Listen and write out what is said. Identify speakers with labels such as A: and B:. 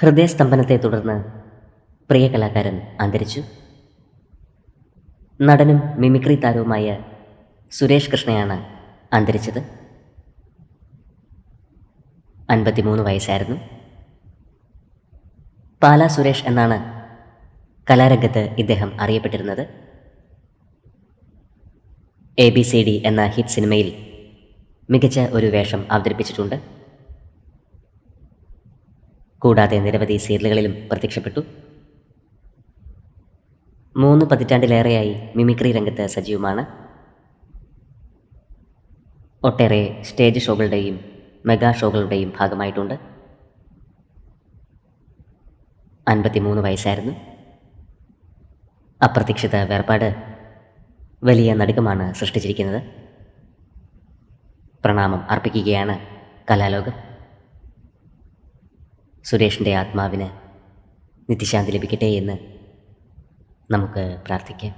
A: ഹൃദയസ്തംഭനത്തെ തുടർന്ന് പ്രിയ കലാകാരൻ അന്തരിച്ചു. നടനും മിമിക്രി താരവുമായ സുരേഷ് കൃഷ്ണയാണ് അന്തരിച്ചത്. അൻപത്തിമൂന്ന് വയസ്സായിരുന്നു. പാല സുരേഷ് എന്നാണ് കലാരംഗത്ത് ഇദ്ദേഹം അറിയപ്പെട്ടിരുന്നത്. എ ബി സി ഡി എന്ന ഹിറ്റ് സിനിമയിൽ മികച്ച ഒരു വേഷം അവതരിപ്പിച്ചിട്ടുണ്ട്. കൂടാതെ നിരവധി സീരിയലുകളിലും പ്രത്യക്ഷപ്പെട്ടു. മൂന്ന് പതിറ്റാണ്ടിലേറെയായി മിമിക്രി രംഗത്ത് സജീവമാണ്. ഒട്ടേറെ സ്റ്റേജ് ഷോകളുടെയും മെഗാ ഷോകളുടെയും ഭാഗമായിട്ടുണ്ട്. അൻപത്തിമൂന്ന് വയസ്സായിരുന്നു. അപ്രതീക്ഷിത വേർപാട് വലിയ നടുക്കമാണ് സൃഷ്ടിച്ചിരിക്കുന്നത്. പ്രണാമം അർപ്പിക്കുകയാണ് കലാലോകം. സുരേഷിന്റെ ആത്മാവിന് നിത്യശാന്തി ലഭിക്കട്ടെ എന്ന് നമുക്ക് പ്രാർത്ഥിക്കാം.